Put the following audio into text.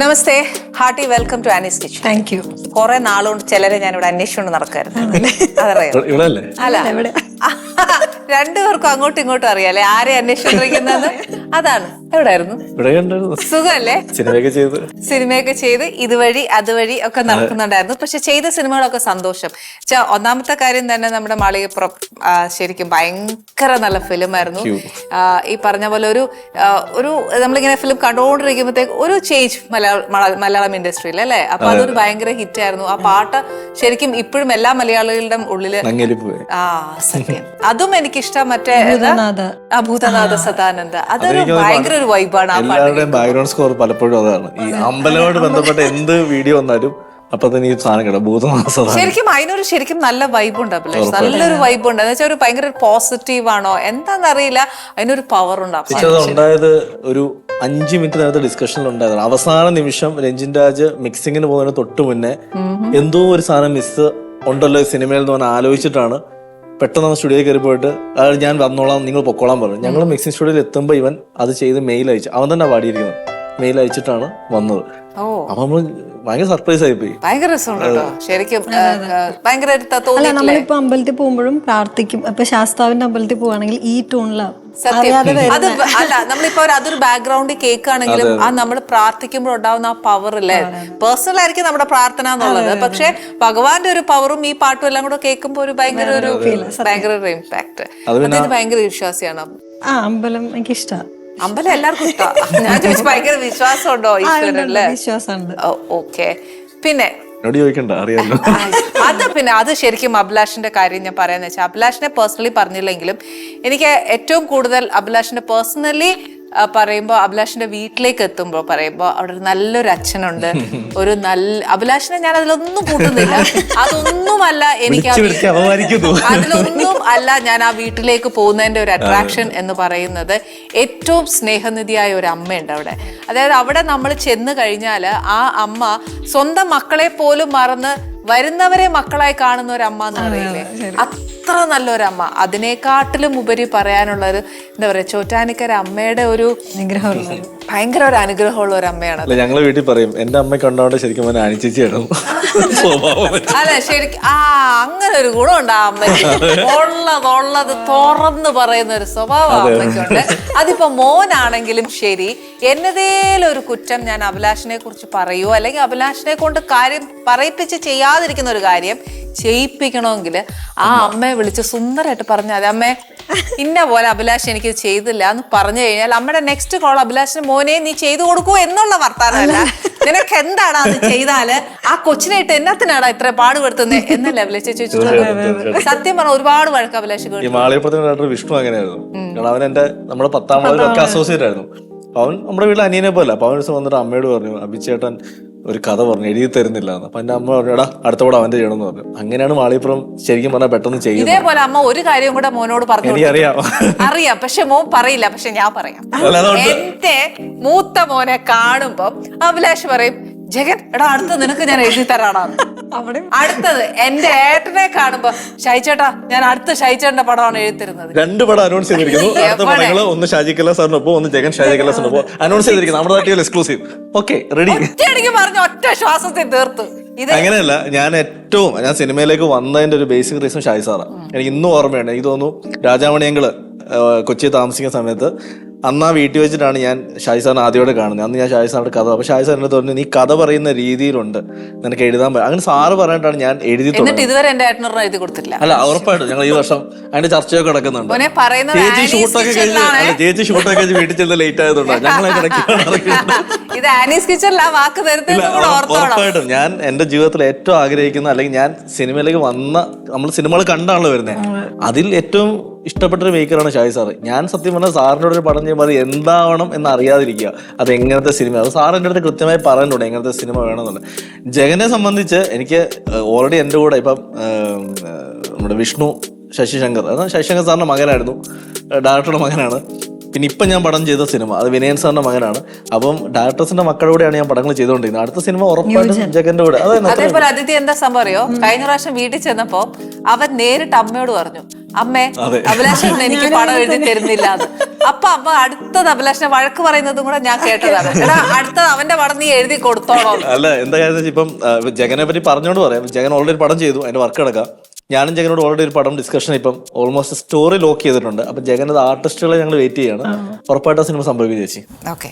Namaste. Hearty welcome to Annie's kitchen. Thank you കുറെ നാളുകൊണ്ട് ചിലരെ ഞാൻ ഇവിടെ അന്വേഷിച്ചുകൊണ്ട് നടക്കായിരുന്നു. അതറിയാം? അല്ലേ. അല്ല രണ്ടുപേർക്കും അങ്ങോട്ടും ഇങ്ങോട്ടും അറിയാലേ ആരെ അന്വേഷിച്ചിരിക്കുന്നത് അതാണ്. എവിടെയായിരുന്നു സുഖമല്ലേ? സിനിമയൊക്കെ ചെയ്ത്. സിനിമയൊക്കെ ചെയ്ത് ഇതുവഴി അതുവഴി ഒക്കെ നടക്കുന്നുണ്ടായിരുന്നു. പക്ഷെ ചെയ്ത സിനിമകളൊക്കെ സന്തോഷം. ഒന്നാമത്തെ കാര്യം തന്നെ നമ്മുടെ മാളികപ്പുറം ശരിക്കും ഭയങ്കര നല്ല ഫിലിമായിരുന്നു. ഈ പറഞ്ഞ പോലെ ഒരു ഒരു നമ്മളിങ്ങനെ ഫിലിം കണ്ടുകൊണ്ടിരിക്കുമ്പോഴത്തേക്ക് ഒരു ചേഞ്ച് മലയാളം മലയാളം ഇൻഡസ്ട്രിയിൽ അല്ലേ? അപ്പൊ അതൊരു ഭയങ്കര ഹിറ്റ് ആയിരുന്നു. ആ പാട്ട് ശരിക്കും ഇപ്പോഴും എല്ലാ മലയാളികളുടെ ഉള്ളിൽ ആ സത്യം. അതും എനിക്കിഷ്ടം. മറ്റേ ഭൂതനാഥ സദാനന്ദ. അതൊരു ഭയങ്കര ഒരു വൈബാണ് എല്ലാവരുടെയും ബാക്ക്ഗ്രൗണ്ട് സ്കോർ പലപ്പോഴും അതാണ്. ഈ അമ്പലമായിട്ട് ബന്ധപ്പെട്ട എന്ത് വീഡിയോ വന്നാലും അപ്പൊ തന്നെ ഈ സാധനം കേട്ടോ ഭൂതമാസം ശരിക്കും അതിനൊരു ശരിക്കും നല്ല വൈബ് അഭിലാഷ്. നല്ലൊരു വൈബ് എന്ന് വെച്ചാൽ ഒരു ഭയങ്കര പോസിറ്റീവ് ആണോ? എന്താണെന്നറിയില്ല അതിനൊരു പവർ ഉണ്ട് ഉണ്ടായത് ഒരു അഞ്ചു മിനിറ്റ് നേരത്തെ ഡിസ്കഷനിൽ ഉണ്ടായതാണ്. അവസാന നിമിഷം രഞ്ജിൻ രാജ് മിക്സിങ്ങിന് പോകുന്നതിന് തൊട്ട് മുന്നേ എന്തോ ഒരു സാധനം മിസ് ഉണ്ടല്ലോ സിനിമയിൽ എന്ന് പറഞ്ഞാൽ ആലോചിച്ചിട്ടാണ് പെട്ടെന്ന് നമ്മൾ സ്റ്റുഡിയോയിൽ കയറി പോയിട്ട് അതായത് ഞാൻ വന്നോളാം നിങ്ങൾ പൊക്കോളാൻ പറഞ്ഞു. ഞങ്ങൾ മിക്സിംഗ് സ്റ്റുഡിയോയിൽ എത്തുമ്പോൾ ഇവൻ അത് ചെയ്ത് മെയിൽ അയച്ചു അവൻ തന്നെ പാടിയിരിക്കുന്നത് മെയിൽ അയച്ചിട്ടാണ് വന്നത്. ഓ. അപ്പൊ നമ്മൾ ഭയങ്കര സർപ്രൈസ് ആയി ഭയങ്കര ശരിക്കും ആ, ഭയങ്കര ത- നമ്മളിപ്പോ അമ്പലത്തിൽ പോകുമ്പോഴും പ്രാർത്ഥിക്കും. ഇപ്പൊ ശാസ്താവിന്റെ അമ്പലത്തിൽ പോവാണെങ്കിൽ ഈ ടൂണിലാണ് സത്യം. അത് അല്ല നമ്മളിപ്പോ ഒരു അതൊരു ബാക്ക്ഗ്രൗണ്ടിൽ കേൾക്കുകയാണെങ്കിലും ആ നമ്മൾ പ്രാർത്ഥിക്കുമ്പോൾ ഉണ്ടാവുന്ന ആ പവർ അല്ലേ? പേഴ്സണൽ ആയിരിക്കും നമ്മുടെ പ്രാർത്ഥന എന്നുള്ളത്. പക്ഷെ ഭഗവാന്റെ ഒരു പവറും ഈ പാട്ടും എല്ലാം കൂടെ കേൾക്കുമ്പോൾ ഒരു ഭയങ്കര ഒരു ഭയങ്കര ഒരു ഇമ്പാക്ട് അതിന് ഭയങ്കര വിശ്വാസിയാണ്. ആ അമ്പലം എനിക്ക് ഇഷ്ടമാണ് അമ്പലം എല്ലാവർക്കും ഇഷ്ടമാണ് ഞാൻ ചോദിച്ചു ഭയങ്കര വിശ്വാസം ഉണ്ടോ ഈശ്വരല്ലേ വിശ്വാസമുണ്ട്. ഓക്കെ. പിന്നെ എന്നോട് ചോദിക്കണ്ട അറിയാമല്ലോ അത് പിന്നെ അത് ശരിക്കും അഭിലാഷിന്റെ കാര്യം ഞാൻ പറയാന്ന് വെച്ചാൽ അഭിലാഷിനെ പേഴ്സണലി പറഞ്ഞില്ലെങ്കിലും എനിക്ക് ഏറ്റവും കൂടുതൽ അഭിലാഷിന്റെ പേഴ്സണലി പറയുമ്പോൾ അഭിലാഷിന്റെ വീട്ടിലേക്ക് എത്തുമ്പോൾ പറയുമ്പോൾ അവിടെ ഒരു നല്ലൊരു അച്ഛനുണ്ട്. ഒരു നല്ല അഭിലാഷിനെ ഞാൻ അതിലൊന്നും കൂട്ടുന്നില്ല. അതൊന്നുമല്ല എനിക്ക് അതിലൊന്നും അല്ല ഞാൻ ആ വീട്ടിലേക്ക് പോകുന്നതിന്റെ ഒരു അട്രാക്ഷൻ എന്ന് പറയുന്നത് ഏറ്റവും സ്നേഹനിധിയായ ഒരു അമ്മയുണ്ട് അവിടെ. അതായത് അവിടെ നമ്മൾ ചെന്ന് കഴിഞ്ഞാൽ ആ അമ്മ സ്വന്തം മക്കളെ പോലും മറന്ന് വരുന്നവരെ മക്കളായി കാണുന്ന ഒരു അമ്മ എന്ന് പറയില്ലേ? അത്ര നല്ലൊരമ്മ അതിനെക്കാട്ടിലും ഉപരി പറയാനുള്ള ഒരു എന്താ പറയാ ചോറ്റാനിക്കര അമ്മയുടെ ഒരു ഭയങ്കര ഒരു അനുഗ്രഹമുള്ള ഒരു അമ്മയാണ് ഞങ്ങളെ വീട്ടിൽ പറയും എന്റെ അമ്മ കണ്ടോണ്ട് ശരിക്കും അവൻ അനിച്ചേച്ചിയാണ് സ്വഭാവം. അല്ല ശരിക്കും ആ അങ്ങനെ ഒരു ഗുണമുണ്ട് ആ അമ്മയ്ക്ക്. ഉള്ളത് ഉള്ളത് തുറന്ന് പറയുന്ന ഒരു സ്വഭാവം അമ്മയ്ക്കുണ്ട്. അതിപ്പോ മോനാണെങ്കിലും ശരി എന്നതേലും ഒരു കുറ്റം ഞാൻ അഭിലാഷിനെ കുറിച്ച് പറയുമോ അല്ലെങ്കിൽ അഭിലാഷിനെ കൊണ്ട് കാര്യം പറയിപ്പിച്ച് ചെയ്യാതിരിക്കുന്ന ഒരു കാര്യം ചെയ്യിപ്പിക്കണമെങ്കിൽ ആ അമ്മയെ വിളിച്ച് സുന്ദരമായിട്ട് പറഞ്ഞാൽ അതെ അമ്മേ ഇന്ന പോലെ അഭിലാഷ് എനിക്ക് ചെയ്തില്ല എന്ന് പറഞ്ഞു കഴിഞ്ഞാൽ അമ്മയുടെ നെക്സ്റ്റ് കോൾ അഭിലാഷിന് മോനെ നീ ചെയ്തു കൊടുക്കൂ എന്നുള്ള വർത്താനമല്ല. നിനക്ക് എന്താടാ അത് ചെയ്താൽ? ആ കൊച്ചിനായിട്ട് എന്നത്തിനാടാ ഇത്ര പാടുപെടുത്തുന്നത് എന്നല്ലേ അഭിലാഷ് ചോദിച്ചിട്ടുള്ളത് സത്യം പറഞ്ഞ ഒരുപാട് വഴക്ക് അഭിലാഷ് കേട്ടു വിഷ്ണു അങ്ങനെയായിരുന്നു. കാരണം അവൻ എന്റെ നമ്മുടെ പത്താം ക്ലാസ്സിലൊക്കെ അസോസിയേറ്റ് ആയിരുന്നു. അവൻ നമ്മുടെ വീട്ടിൽ അനിയനെ പോലെ അപ്പൊ അവൻ വന്നിട്ട് അമ്മയോട് പറഞ്ഞു അഭിച്ചേട്ടൻ ഒരു കഥ പറഞ്ഞു എഴുതി തരുന്നില്ല എന്ന്. അപ്പൊ എന്റെ അമ്മ പറഞ്ഞു എടാ അടുത്ത കൂടെ അവന്റെ ചെയ്യണമെന്ന് പറഞ്ഞു. അങ്ങനെയാണ് മാളിപ്പുറം ശരിക്കും പറഞ്ഞാൽ പെട്ടെന്ന് ചെയ്യും ഇതേപോലെ അമ്മ ഒരു കാര്യം കൂടെ മോനോട് പറഞ്ഞു അറിയാം എനിക്കറിയാം. അറിയാം പക്ഷെ മോൻ പറയില്ല പക്ഷെ ഞാൻ പറയാം. എന്റെ മൂത്ത മോനെ കാണുമ്പോ അഭിലാഷ് പറയും ജഗൻ എടാ അടുത്ത നിനക്ക് ഞാൻ എഴുതി തരാടാ. അവിടെ അടുത്തത് എന്റെ ഏട്ടനെ കാണുമ്പോ ഷൈച്ചേട്ടാ ഞാൻ അടുത്ത ഷൈച്ചേട്ടന്റെ പടമാണ് എഴുതി തരുന്നത് രണ്ട് പടം അനൗൺസ് ചെയ്തിരിക്കുന്നു. അടുത്ത പടങ്ങൾ ഒന്ന് ഷാജി കല്ല സാറിനൊപ്പം ഒന്ന് ജഗൻ ഷാജി കല്ല സാറിനൊപ്പം അനൗൺസ് ചെയ്തിരിക്കുന്നു. നമ്മുടെ നാട്ടിൽ എക്സ്ക്ലൂസീവ് ഓക്കെ റെഡി ഒറ്റയടിക്ക് പറഞ്ഞ ഒറ്റ ശ്വാസത്തിൽ തീർത്തു. അങ്ങനെയല്ല ഞാൻ ഏറ്റവും ഞാൻ സിനിമയിലേക്ക് വന്നതിന്റെ ഒരു ബേസിക് റീസൺ ഷായി സാറാണ് എനിക്ക് ഇന്നും ഓർമ്മയുണ്ട്. എനിക്ക് തോന്നുന്നു രാജാമണിയങ്കൾ കൊച്ചിയിൽ താമസിക്കുന്ന സമയത്ത് അന്ന് ആ വീട്ടിൽ വെച്ചിട്ടാണ് ഞാൻ ഷായി സാറിനെ ആദ്യമായിട്ട് കാണുന്നത്. അന്ന് ഞാൻ ഷായി സാറിന്റെ കഥ അപ്പൊ ഷായി സാറിന്റെ തോന്നുന്നു നീ കഥ പറയുന്ന രീതിയിലുണ്ട്. നിനക്ക് എഴുതാൻ പറ്റും അങ്ങനെ സാറ് പറഞ്ഞിട്ടാണ് ഞാൻ എഴുതി എന്നിട്ട് ഇതുവരെ എന്റെ എഴുതി കൊടുത്തില്ല അല്ല ഉറപ്പായിട്ടും. ഞങ്ങൾ ഈ വർഷം അതിന്റെ ചർച്ചയൊക്കെ നടക്കുന്നുണ്ട്. ചേച്ചി ഷൂട്ടൊക്കെ കഴിഞ്ഞ് ചേച്ചി ഷൂട്ടൊക്കെ കഴിഞ്ഞ് വീട്ടിൽ ചെന്ന് ലേറ്റ് ആയതുകൊണ്ടാണ്. ഞങ്ങളെ നടക്കുന്നത് ഇത് ആനീസ് കിച്ചണിൽ ആ വാക്ക് തരുന്നത് ഉറപ്പായിട്ടും ഞാൻ എന്റെ ജീവിതത്തിൽ ഏറ്റവും ആഗ്രഹിക്കുന്ന അല്ലെങ്കിൽ ഞാൻ സിനിമയിലേക്ക് വന്ന നമ്മൾ സിനിമകൾ കണ്ടാണല്ലോ വരുന്നത് അതിൽ ഏറ്റവും ഇഷ്ടപ്പെട്ട ഒരു മേക്കറാണ് ഷായി സാറ്. ഞാൻ സത്യം പറഞ്ഞാൽ സാറിന്റെ ഒരു പടം ചെയ്യുമ്പോൾ അത് എന്താവണം എന്ന് അറിയാതിരിക്കുക അത് എങ്ങനത്തെ സിനിമ അത് സാർ എന്റെ അടുത്ത് കൃത്യമായി പറയുന്നുണ്ട് എങ്ങനത്തെ സിനിമ വേണമെന്നുള്ളത്. ജഗനെ സംബന്ധിച്ച് എനിക്ക് ഓൾറെഡി എന്റെ കൂടെ ഇപ്പം നമ്മുടെ വിഷ്ണു ശശിശങ്കർ. അതാ ശശിശങ്കർ സാറിന്റെ മകനായിരുന്നു. ഡയറക്ടറുടെ മകനാണ്. പിന്നെ ഇപ്പം ഞാൻ പടം ചെയ്ത സിനിമ അത് വിനയൻ സാറിന്റെ മകനാണ്. അപ്പം ഡയറക്ടേഴ്സിന്റെ മക്കളുടെ കൂടെയാണ് ഞാൻ പടങ്ങൾ ചെയ്തുകൊണ്ടിരുന്നത് അടുത്ത സിനിമ ഉറപ്പായിട്ടും ജഗന്റെ കൂടെ. അതെ അതേപോലെ അതിഥി എന്താ സംഭവം അറിയോ? കഴിഞ്ഞ പ്രാവശ്യം വീട്ടിൽ ചെന്നപ്പോ അവൻ നേരിട്ട് അമ്മയോട് പറഞ്ഞു അമ്മേ അഭിലാഷം അഭിലാഷൻ എനിക്ക് പടം എഴുതി തരുന്നില്ല അപ്പൊ അമ്മ അടുത്തത് അഭിലാഷം വഴക്ക് പറയുന്നതും കൂടെ ഞാൻ കേട്ടതാണ്. എടാ അടുത്തത് അവന്റെ പടം നീ എഴുതി കൊടുത്തോളോ. അല്ല എന്താ കാര്യം ഇപ്പം ജഗനെ പറ്റി പറഞ്ഞോണ്ട് പറയാം. ജഗൻ ഓൾറെഡി പടം ചെയ്തു അതിന്റെ വർക്ക് എടുക്കാം ഞാനും ജഗനോട് ഓൾറെഡി ഒരു പടം ഡിസ്കഷൻ ഇപ്പം ഓൾമോസ്റ്റ് സ്റ്റോറി ലോക്ക് ചെയ്തിട്ടുണ്ട്. അപ്പൊ ജഗൻ അത് ആർട്ടിസ്റ്റുകളെ ഞങ്ങൾ വെയിറ്റ് ചെയ്യാണ്. ഉറപ്പായിട്ട് ആ സിനിമ സംഭവിക്കും ചേച്ചി. ഓക്കെ